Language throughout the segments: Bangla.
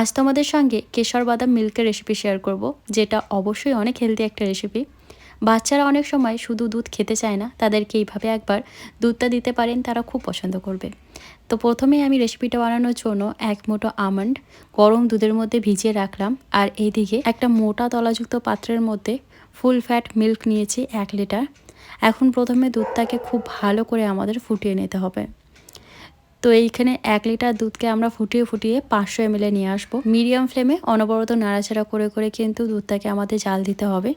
আজ তোমাদের সঙ্গে কেশর বাদাম মিল্কের রেসিপি শেয়ার করব, যেটা অবশ্যই অনেক হেলদি একটা রেসিপি বাচ্চারা অনেক সময় শুধু দুধ খেতে চায় না, তাদেরকে এইভাবে একবার দুধটা দিতে পারেন, তারা খুব পছন্দ করবে। তো প্রথমে আমি রেসিপিটা বানানোর জন্য এক মোটো আমন্ড গরম দুধের মধ্যে ভিজিয়ে রাখলাম, আর এইদিকে একটা মোটা তলাযুক্ত পাত্রের মধ্যে ফুল ফ্যাট মিল্ক নিয়েছি এক লিটার এখন প্রথমে দুধটাকে খুব ভালো করে আমাদের ফুটিয়ে নিতে হবে। তো এইখানে এক লিটার দুধকে আমরা ফুটিয়ে ফুটিয়ে পাঁচশো এমএলে নিয়ে আসব। মিডিয়াম ফ্লেমে অনবরত নাড়াচাড়া করে করে কিন্তু দুধটাকে আমাদের জাল দিতে হবে।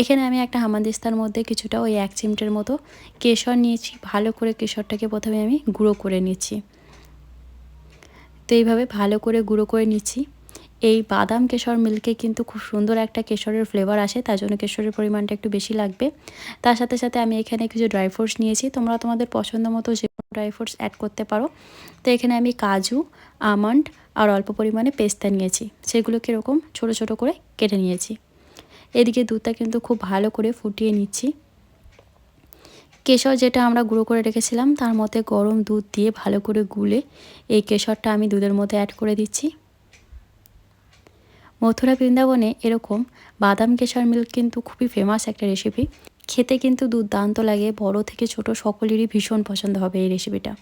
এখানে আমি একটা হামাদিস্তার মধ্যে কিছুটা ওই এক চিমটের মতো কেশর নিয়েছি। ভালো করে কেশরটাকে প্রথমে আমি গুঁড়ো করে নিচ্ছি। তো এইভাবে ভালো করে গুঁড়ো করে নিচ্ছি। এই বাদাম কেশর মিল্কে কিন্তু খুব সুন্দর একটা কেশরের ফ্লেভার আসে, তার জন্য কেশরের পরিমাণটা একটু বেশি লাগবে। তার সাথে সাথে আমি এখানে কিছু ড্রাই ফ্রুটস নিয়েছি। তোমরা তোমাদের পছন্দ মতো যে ড্রাই ফ্রুটস অ্যাড করতে পারো। তো এখানে আমি কাজু, আমন্ড আর অল্প পরিমাণে পেস্তা নিয়েছি। সেগুলোকে এরকম ছোট ছোট করে কেটে নিয়েছি। এদিকে দুধটা কিন্তু খুব ভালো করে ফুটিয়ে নিচ্ছি। কেশর যেটা আমরা গুঁড়ো করে রেখেছিলাম, তার মধ্যে গরম দুধ দিয়ে ভালো করে গুলে এই কেশরটা আমি দুধের মধ্যে অ্যাড করে দিচ্ছি। মথুরা বৃন্দাবনে এরকম বাদাম কেশর মিল্ক কিন্তু খুবই ফেমাস একটা রেসিপি খেতে কিন্তু দুর্দান্ত লাগে। বড় থেকে ছোট সকলেরই ভীষণ পছন্দ হবে এই রেসিপিটা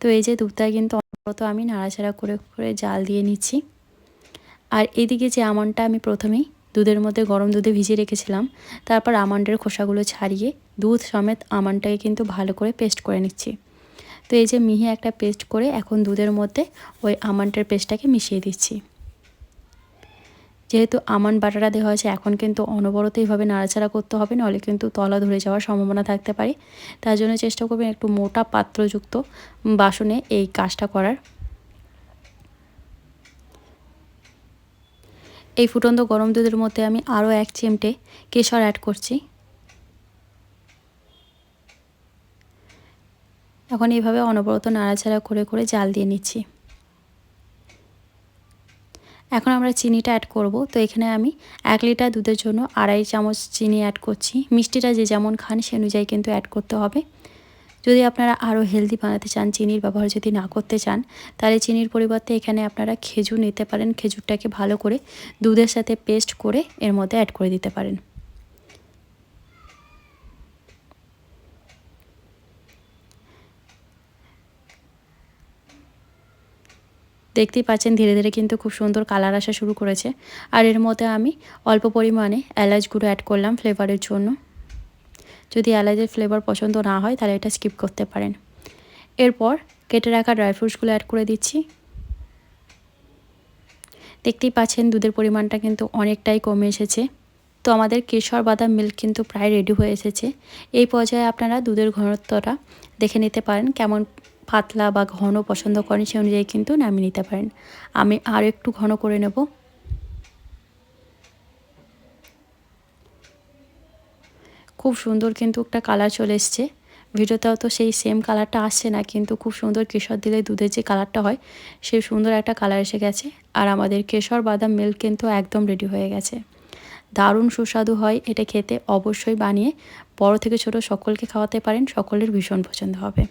তো এই যে দুধটা কিন্তু অনবরত আমি নাড়াচাড়া করে করে জাল দিয়ে নিচ্ছি। আর এদিকে যে আমনটা আমি প্রথমেই দুধের মধ্যে গরম দুধে ভিজিয়ে রেখেছিলাম, তারপর আমন্ডের খোসাগুলো ছাড়িয়ে দুধ সমেত আমনটাকে কিন্তু ভালো করে পেস্ট করে নিচ্ছি। তো এই যে মিহি একটা পেস্ট করে এখন দুধের মধ্যে ওই আমন্ডের পেস্টটাকে মিশিয়ে দিচ্ছি। যেহেতু আমান বাটাটা দেওয়া হয়েছে, এখন কিন্তু অনবরত এইভাবে নাড়াচাড়া করতে হবে, নাহলে কিন্তু তলা ধরে যাওয়ার সম্ভাবনা থাকতে পারে। তার জন্য চেষ্টা করবেন একটু মোটা পাত্রযুক্ত বাসনে এই কাজটা করার। এই ফুটন্ত গরম দুধের মধ্যে আমি আরও এক চিমটে কেশর অ্যাড করছি। এখন এইভাবে অনবরত নাড়াচাড়া করে করে জাল দিয়ে নিচ্ছি। এখন আমরা চিনিটা অ্যাড করব। তো এখানে আমি এক লিটার দুধের জন্য আড়াই চামচ চিনি অ্যাড করছি। মিষ্টিটা যে যেমন খান সে অনুযায়ী কিন্তু অ্যাড করতে হবে। যদি আপনারা আরও হেলদি বানাতে চান, চিনির ব্যবহার যদি না করতে চান, তাহলে চিনির পরিবর্তে এখানে আপনারা খেজুর নিতে পারেন। খেজুরটাকে ভালো করে দুধের সাথে পেস্ট করে এর মধ্যে অ্যাড করে দিতে পারেন। দেখতেই পাচ্ছেন ধীরে ধীরে কিন্তু খুব সুন্দর কালার আসা শুরু করেছে। আর এর মধ্যে আমি অল্প পরিমাণে এলাচ গুঁড়ো অ্যাড করলাম ফ্লেভারের জন্য। যদি এলাচের ফ্লেভার পছন্দ না হয়, তাহলে এটা স্কিপ করতে পারেন। এরপর কেটে রাখা ড্রাই ফ্রুটসগুলো অ্যাড করে দিচ্ছি। দেখতেই পাচ্ছেন দুধের পরিমাণটা কিন্তু অনেকটাই কমে এসেছে। তো আমাদের কেশর বাদাম মিল্ক কিন্তু প্রায় রেডি হয়ে এসেছে। এই পর্যায়ে আপনারা দুধের ঘনত্বটা দেখে নিতে পারেন কেমন পাতলা বা ঘন পছন্দ করেন সে অনুযায়ী কিন্তু নামিয়ে নিতে পারেন। আমি আর একটু ঘন করে নেব। খুব সুন্দর কিন্তু একটা কালার চলে এসছে। ভিডিওতেও তো সেই সেম কালারটা আসছে না, কিন্তু খুব সুন্দর কেশর দিলে দুধের যে কালারটা হয়, সে সুন্দর একটা কালার এসে গেছে। আর আমাদের কেশর বাদাম মিল্ক কিন্তু একদম রেডি হয়ে গেছে। দারুণ সুস্বাদু হয় এটা খেতে। অবশ্যই বানিয়ে বড় থেকে ছোট সকলকে খাওয়াতে পারেন। সকলের ভীষণ পছন্দ হবে।